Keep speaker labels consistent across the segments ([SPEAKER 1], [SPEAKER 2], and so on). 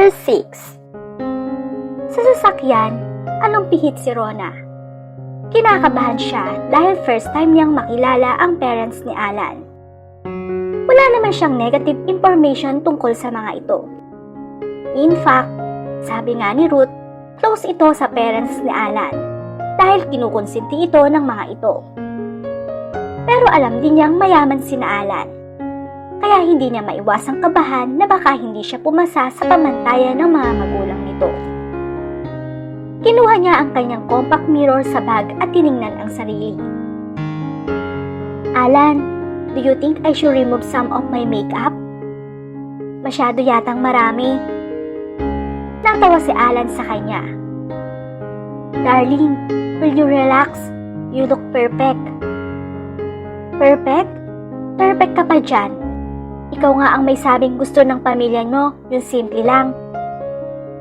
[SPEAKER 1] Chapter 6 Sa sasakyan, anong pihit si Rona? Kinakabahan siya dahil first time niyang makilala ang parents ni Alan. Wala naman siyang negative information tungkol sa mga ito. In fact, sabi nga ni Ruth, close ito sa parents ni Alan dahil kinukonsinti ito ng mga ito. Pero alam din niyang mayaman si Alan kaya hindi niya maiwasang kabahan na baka hindi siya pumasa sa pamantayan ng mga magulang nito. Kinuha niya ang kanyang compact mirror sa bag at tiningnan ang sarili. Alan, do you think I should remove some of my makeup? Masyado yatang marami. Natawa si Alan sa kanya. Darling, will you relax? You look perfect. Perfect? Perfect ka pa dyan. Ikaw nga ang may sabing gusto ng pamilya mo, yung simple lang.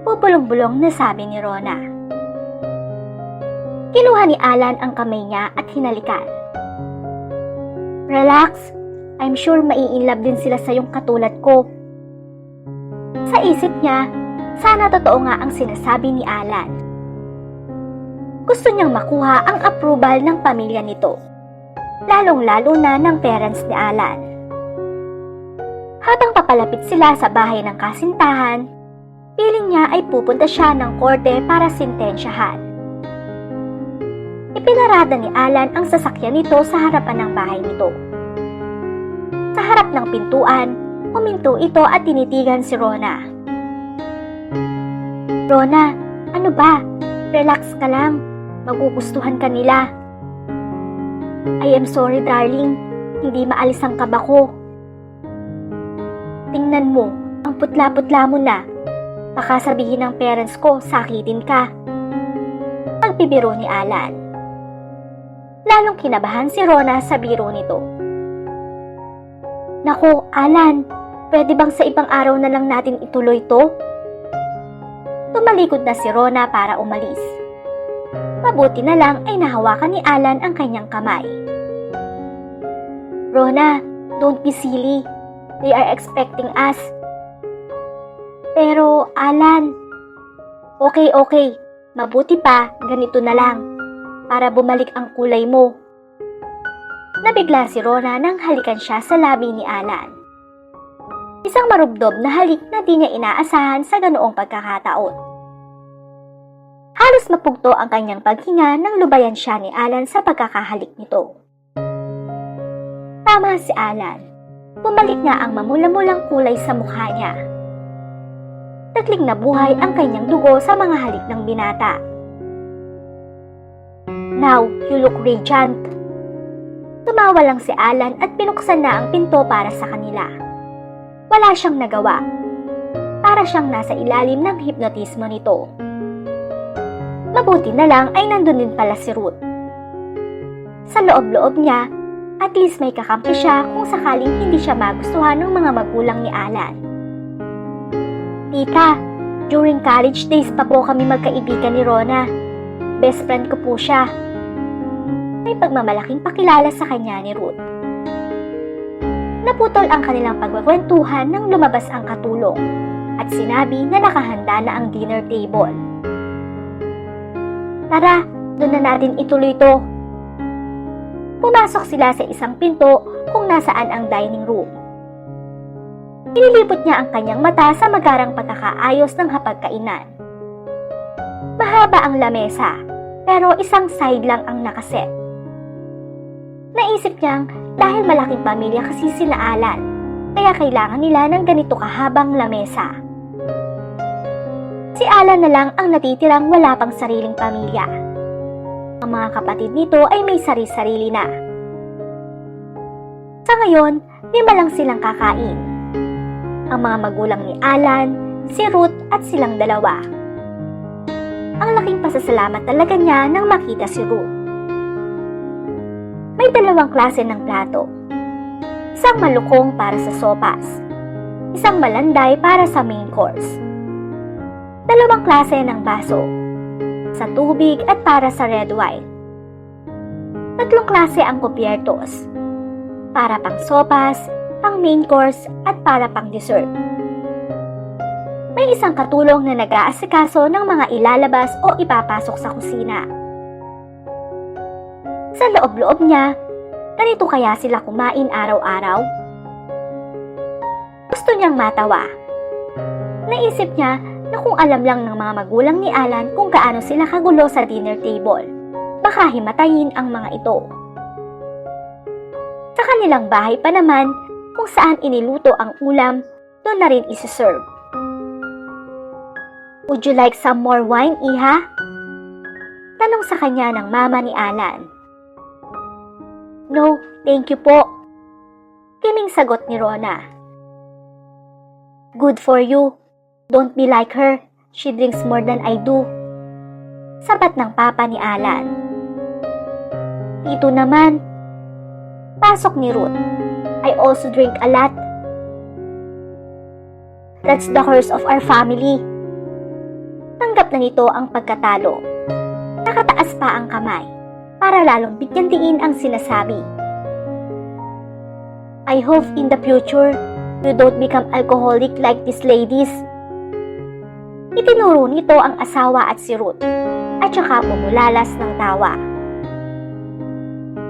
[SPEAKER 1] Pupulong-bulong na sabi ni Rona. Kinuha ni Alan ang kamay niya at hinalikan. Relax, I'm sure maiinlove din sila sa yung katulad ko. Sa isip niya, sana totoo nga ang sinasabi ni Alan. Gusto niyang makuha ang approval ng pamilya nito, lalong-lalo na ng parents ni Alan. Habang papalapit sila sa bahay ng kasintahan, piling niya ay pupunta siya ng korte para sintensyahan. Ipinarada ni Alan ang sasakyan nito sa harapan ng bahay nito. Sa harap ng pintuan, huminto ito at tinitigan si Rona. Rona, ano ba? Relax ka lang. Magugustuhan ka nila. I am sorry darling, hindi maalis ang kaba ko. Tingnan mo, ang putla-putla mo na. Baka sabihin ng parents ko, sakitin ka. Pagbibiro ni Alan. Lalong kinabahan si Rona sa biro nito. Nako, Alan, pwede bang sa ibang araw na lang natin ituloy to? Tumalikod na si Rona para umalis. Mabuti na lang ay nahawakan ni Alan ang kanyang kamay. Rona, don't be silly. They are expecting us. Pero, Alan, okay, okay. Mabuti pa, ganito na lang. Para bumalik ang kulay mo. Nabigla si Rona nang halikan siya sa labi ni Alan. Isang marubdob na halik na di niya inaasahan sa ganoong pagkakataon. Halos mapugto ang kanyang paghinga nang lubayan siya ni Alan sa pagkakahalik nito. Tama si Alan. Bumalik na ang mamula-mulang kulay sa mukha niya. Tagling na buhay ang kanyang dugo sa mga halik ng binata. Now, you look radiant. Tumawa lang si Alan at pinuksan na ang pinto para sa kanila. Wala siyang nagawa. Para siyang nasa ilalim ng hipnotismo nito. Mabuti na lang ay nandun din pala si Ruth. Sa loob-loob niya, at least may kakampi siya kung sakaling hindi siya magustuhan ng mga magulang ni Alan. Tita, during college days pa po kami magkaibigan ni Rona. Best friend ko po siya. May pagmamalaking pakilala sa kanya ni Ruth. Naputol ang kanilang pagwakwentuhan nang lumabas ang katulong at sinabi na nakahanda na ang dinner table. Tara, doon na natin ituloy to. Pumasok sila sa isang pinto kung nasaan ang dining room. Inilipot niya ang kanyang mata sa magarang pagkakaayos ng hapagkainan. Mahaba ang lamesa, pero isang side lang ang nakaset. Naisip niyang dahil malaking pamilya kasi sila Alan, kaya kailangan nila ng ganito kahabang lamesa. Si Alan na lang ang natitirang wala pang sariling pamilya. Ang mga kapatid nito ay may sari-sarili na. Sa ngayon, lima lang silang kakain. Ang mga magulang ni Alan, si Ruth at silang dalawa. Ang laking pasasalamat talaga niya nang makita si Ruth. May dalawang klase ng plato. Isang malukong para sa sopas. Isang malanday para sa main course. Dalawang klase ng baso sa tubig at para sa red wine. Tatlong klase ang kopiertos. Para pang sopas, pang main course at para pang dessert. May isang katulong na nag-aasikaso ng mga ilalabas o ipapasok sa kusina. Sa loob-loob niya, ganito kaya sila kumain araw-araw? Gusto niyang matawa. Naisip niya na kung alam lang ng mga magulang ni Alan kung gaano sila kagulo sa dinner table, baka himatayin ang mga ito. Sa kanilang bahay pa naman, kung saan iniluto ang ulam, doon na rin isi-serve. Would you like some more wine, Iha? Tanong sa kanya ng mama ni Alan. No, thank you po. Kiming sagot ni Rona. Good for you. Don't be like her. She drinks more than I do. Sabat ng papa ni Alan. Dito naman. Pasok ni Ruth. I also drink a lot. That's the curse of our family. Tanggap na nito ang pagkatalo. Nakataas pa ang kamay para lalong bigyan diin ang sinasabi. I hope in the future, you don't become alcoholic like these ladies. Itinuro nito ang asawa at si Ruth at saka bumulalas ng tawa.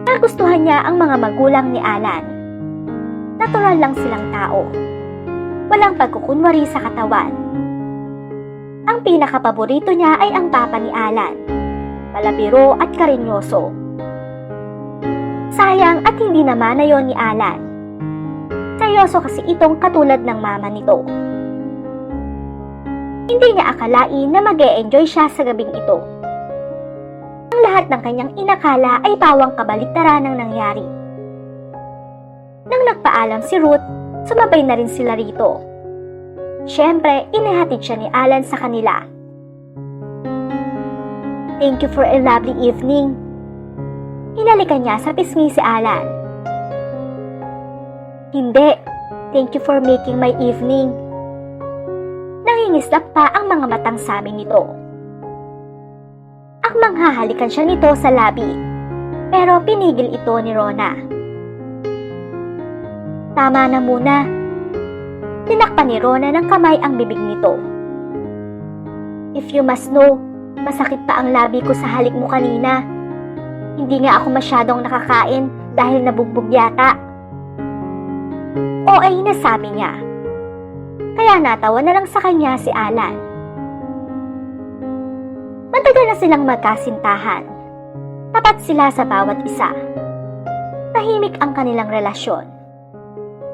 [SPEAKER 1] Nagustuhan niya ang mga magulang ni Alan. Natural lang silang tao. Walang pagkukunwari sa katawan. Ang pinakapaborito niya ay ang papa ni Alan. Palabiro at karinyoso. Sayang at hindi naman na yon ni Alan. Seryoso kasi itong katulad ng mama nito. Hindi niya akalain na mag enjoy siya sa gabing ito. Ang lahat ng kanyang inakala ay pawang kabaliktaran ng nangyari. Nang nagpaalam si Ruth, sumabay na rin sila rito. Siyempre, inihatid siya ni Alan sa kanila. Thank you for a lovely evening. Hinalikan niya sa pisngi si Alan. Hindi. Thank you for making my evening. Nangingislap pa ang mga matang sabi nito. Akmang hahalikan siya nito sa labi. Pero pinigil ito ni Rona. Tama na muna. Tinakpan ni Rona ng kamay ang bibig nito. If you must know, masakit pa ang labi ko sa halik mo kanina. Hindi nga ako masyadong nakakain dahil nabugbog yata. O ay nasabi niya. Kaya natawa na lang sa kanya si Alan. Matagal na silang magkasintahan. Tapat sila sa bawat isa. Tahimik ang kanilang relasyon.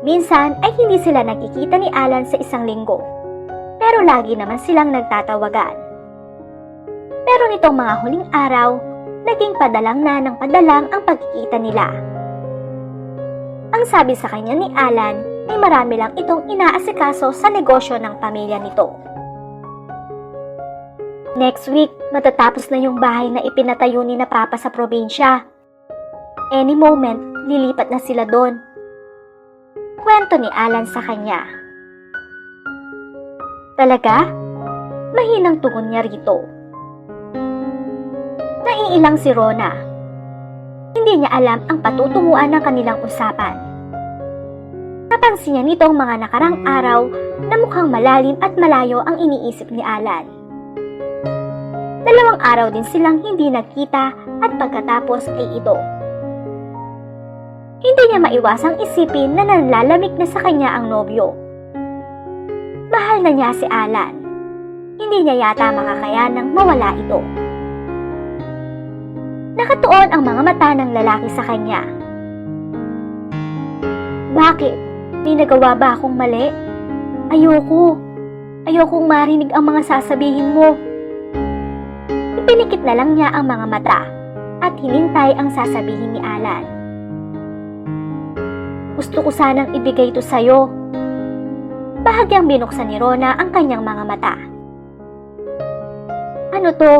[SPEAKER 1] Minsan ay hindi sila nagkikita ni Alan sa isang linggo. Pero lagi naman silang nagtatawagan. Pero nitong mga huling araw, naging padalang na ng padalang ang pagkikita nila. Ang sabi sa kanya ni Alan ay marami lang itong inaasikaso sa negosyo ng pamilya nito. Next week, matatapos na yung bahay na ipinatayo ni na Papa sa probinsya. Any moment, lilipat na sila doon. Kwento ni Alan sa kanya. Talaga? Mahinang tugon niya rito. Naiilang si Rona. Hindi niya alam ang patutunguan ng kanilang usapan. Napansin niya nitong mga nakarang araw na mukhang malalim at malayo ang iniisip ni Alan. Dalawang araw din silang hindi nagkita at pagkatapos ay ito. Hindi niya maiwasang isipin na nanlalamig na sa kanya ang nobyo. Mahal na niya si Alan. Hindi niya yata makakayanang mawala ito. Nakatuon ang mga mata ng lalaki sa kanya. Bakit? May nagawa ba akong mali? Ayoko. Ayokong marinig ang mga sasabihin mo. Ipinikit na lang niya ang mga mata at hinintay ang sasabihin ni Alan. Gusto ko sanang ibigay ito sa'yo. Bahagyang binuksan ni Rona ang kanyang mga mata. Ano to?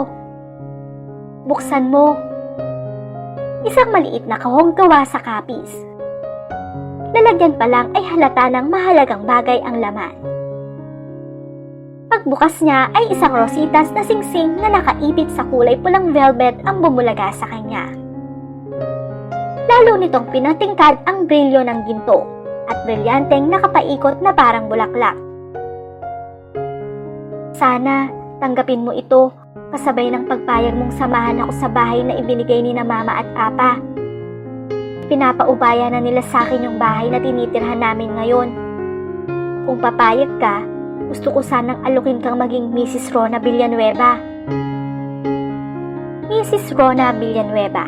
[SPEAKER 1] Buksan mo. Isang maliit na kahong gawa sa kapis. Lalagyan pa lang ay halata ng mahalagang bagay ang laman. Pagbukas niya ay isang rositas na singsing na nakaipit sa kulay pulang velvet ang bumulaga sa kanya. Lalo nitong pinatingkad ang brilyo ng ginto at brilyanteng nakapaikot na parang bulaklak. Sana tanggapin mo ito kasabay ng pagpayag mong samahan ako sa bahay na ibinigay ni na mama at papa. Pinapaubaya na nila sa akin yung bahay na tinitirhan namin ngayon. Kung papayag ka, gusto ko sanang alukin kang maging Mrs. Rona Villanueva. Mrs. Rona Villanueva.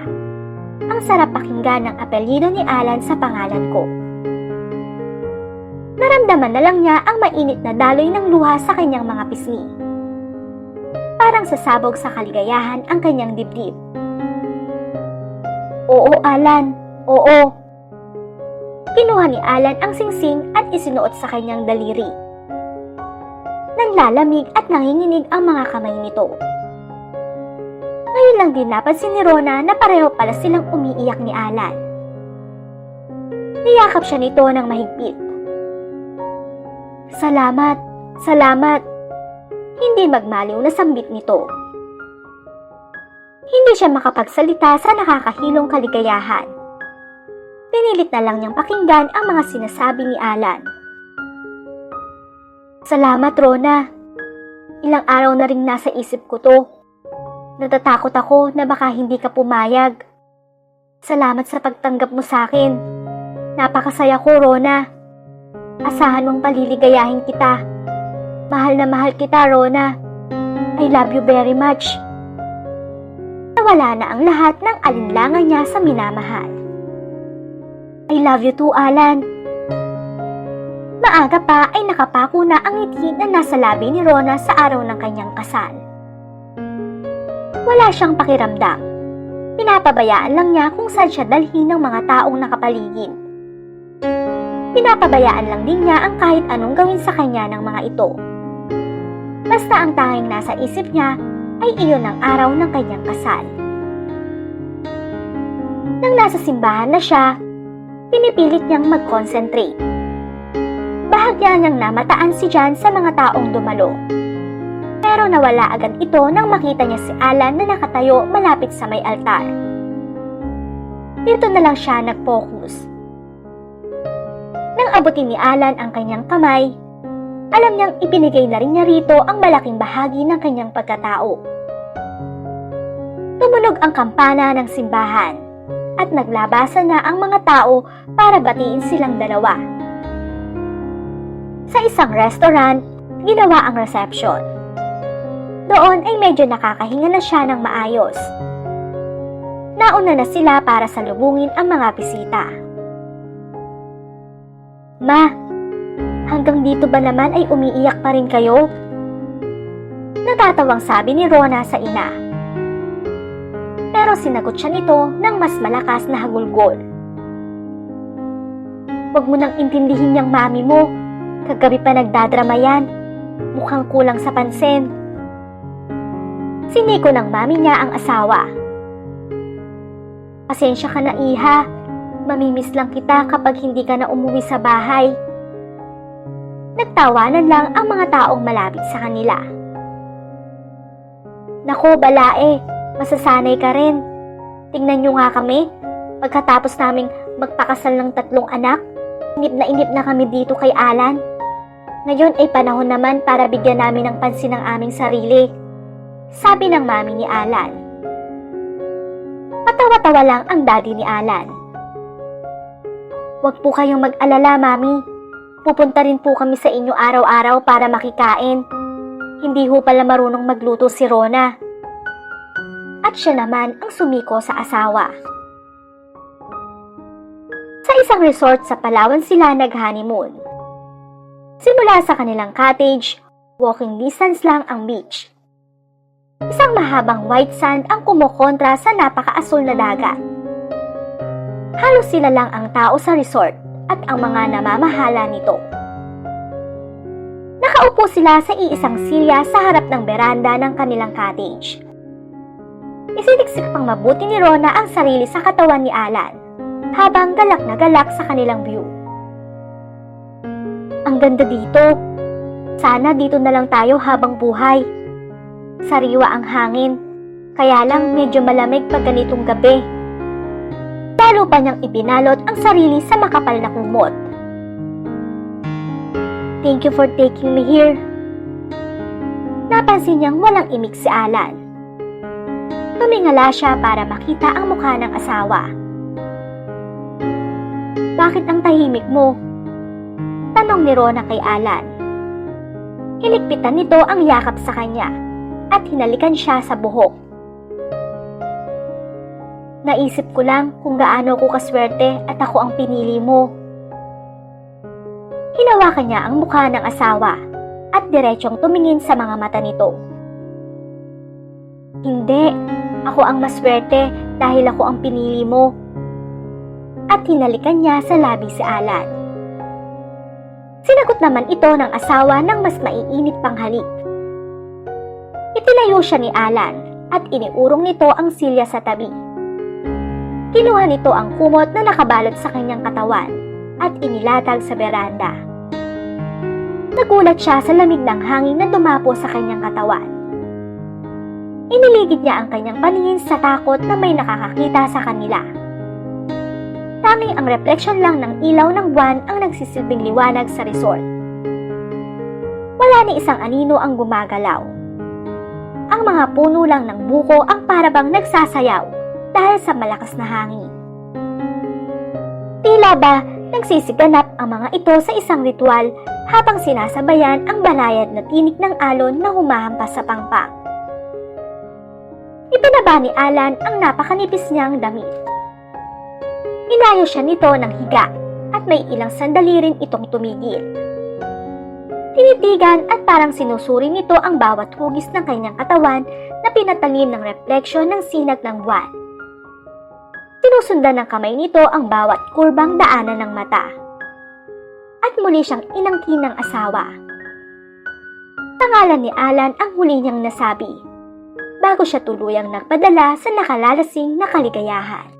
[SPEAKER 1] Ang sarap pakinggan ng apelyido ni Alan sa pangalan ko. Naramdaman na lang niya ang mainit na daloy ng luha sa kanyang mga pisngi. Parang sasabog sa kaligayahan ang kanyang dibdib. Oo, Alan. Oo. Kinuha ni Alan ang singsing at isinuot sa kanyang daliri. Nanlalamig at nanginginig ang mga kamay nito. Ngayon lang din napansin ni Rona na pareho pala silang umiiyak ni Alan. Niyakap siya nito ng mahigpit. Salamat, salamat. Hindi magmaliw na sambit nito. Hindi siya makapagsalita sa nakakahilong kaligayahan. Pinilit na lang niyang pakinggan ang mga sinasabi ni Alan. Salamat, Rona. Ilang araw na rin nasa isip ko to. Natatakot ako na baka hindi ka pumayag. Salamat sa pagtanggap mo sa akin. Napakasaya ko, Rona. Asahan mong paliligayahin kita. Mahal na mahal kita, Rona. I love you very much. Nawala na ang lahat ng alinlangan niya sa minamahal. I love you too, Alan. Maaga pa ay nakapako na ang ngiti na nasa labi ni Rona sa araw ng kanyang kasal. Wala siyang pakiramdam. Pinapabayaan lang niya kung saan siya dalhin ng mga taong nakapaligid. Pinapabayaan lang din niya ang kahit anong gawin sa kanya ng mga ito. Basta ang tanging nasa isip niya ay iyon ang araw ng kanyang kasal. Nang nasa simbahan na siya, pinipilit niyang mag-concentrate. Bahagya niyang namataan si Jan sa mga taong dumalo. Pero nawala agad ito nang makita niya si Alan na nakatayo malapit sa may altar. Dito na lang siya nag-focus. Nang abutin ni Alan ang kanyang kamay, alam niyang ibinigay na rin niya rito ang malaking bahagi ng kanyang pagkatao. Tumunog ang kampana ng simbahan at naglabasan na ang mga tao para batiin silang dalawa. Sa isang restaurant, ginawa ang reception. Doon ay medyo nakakahinga na siya ng maayos. Nauna na sila para salubungin ang mga bisita. Ma, hanggang dito ba naman ay umiiyak pa rin kayo? Natatawang sabi ni Rona sa ina. Pero sinagot siya nito ng mas malakas na hagulgol. Huwag mo nang intindihin yung mami mo. Kagabi pa nagdadrama yan. Mukhang kulang sa pansin. Siniko ng mami niya ang asawa. Pasensya ka na iha. Mamimiss lang kita kapag hindi ka na umuwi sa bahay. Nagtawanan lang ang mga taong malapit sa kanila. Nako, balae. Masasanay ka rin. Tingnan nyo nga kami. Pagkatapos naming magpakasal ng tatlong anak, inip na inip na kami dito kay Alan. Ngayon ay panahon naman para bigyan namin ng pansin ang aming sarili. Sabi ng mami ni Alan. Patawa-tawa lang ang daddy ni Alan. Huwag po kayong mag-alala, mami. Pupunta rin po kami sa inyo araw-araw para makikain. Hindi ho pala marunong magluto si Rona. At siya naman ang sumiko sa asawa. Sa isang resort sa Palawan sila nag-honeymoon. Simula sa kanilang cottage, walking distance lang ang beach. Isang mahabang white sand ang kumukontra sa napakaasul na dagat. Halos sila lang ang tao sa resort at ang mga namamahala nito. Nakaupo sila sa iisang silya sa harap ng beranda ng kanilang cottage. Isiniksik pang mabuti ni Rona ang sarili sa katawan ni Alan habang galak na galak sa kanilang view. Ang ganda dito. Sana dito na lang tayo habang buhay. Sariwa ang hangin, kaya lang medyo malamig pag ganitong gabi. Lalo pa niyang ibinalot ang sarili sa makapal na kumot. Thank you for taking me here. Napansin niyang walang imik si Alan. Tumingala siya para makita ang mukha ng asawa. Bakit ang tahimik mo? Tanong ni Rona kay Alan. Hinikpitan nito ang yakap sa kanya at hinalikan siya sa buhok. Naisip ko lang kung gaano ko kaswerte at ako ang pinili mo. Hinawakan niya ang mukha ng asawa at diretsyong tumingin sa mga mata nito. Hindi, ako ang maswerte dahil ako ang pinili mo. At hinalikan niya sa labi si Alan. Sinagot naman ito ng asawa ng mas maiinit pang halik. Itinayo siya ni Alan at iniurong nito ang silya sa tabi. Kinuha nito ang kumot na nakabalot sa kanyang katawan at inilatag sa beranda. Nagulat siya sa lamig ng hangin na dumapo sa kanyang katawan. Iniligid niya ang kanyang paningin sa takot na may nakakakita sa kanila. Tanging ang refleksyon lang ng ilaw ng buwan ang nagsisilbing liwanag sa resort. Wala ni isang anino ang gumagalaw. Ang mga puno lang ng buko ang parabang nagsasayaw dahil sa malakas na hangin. Tila ba nagsisiganap ang mga ito sa isang ritual habang sinasabayan ang banayad na tinik ng alon na humahampas sa pangpang. Ipinaba ni Alan ang napakanipis niyang damit. Inayos siya nito ng higa at may ilang sandali rin itong tumigil. Tinitigan at parang sinusuri nito ang bawat hugis ng kanyang katawan na pinatalim ng refleksyon ng sinag ng buwan. Sinusundan ng kamay nito ang bawat kurbang daanan ng mata. At muli siyang inangkin ng asawa. Pangalan ni Alan ang huli niyang nasabi bago siya tuluyang nagpadala sa nakalalasing na kaligayahan.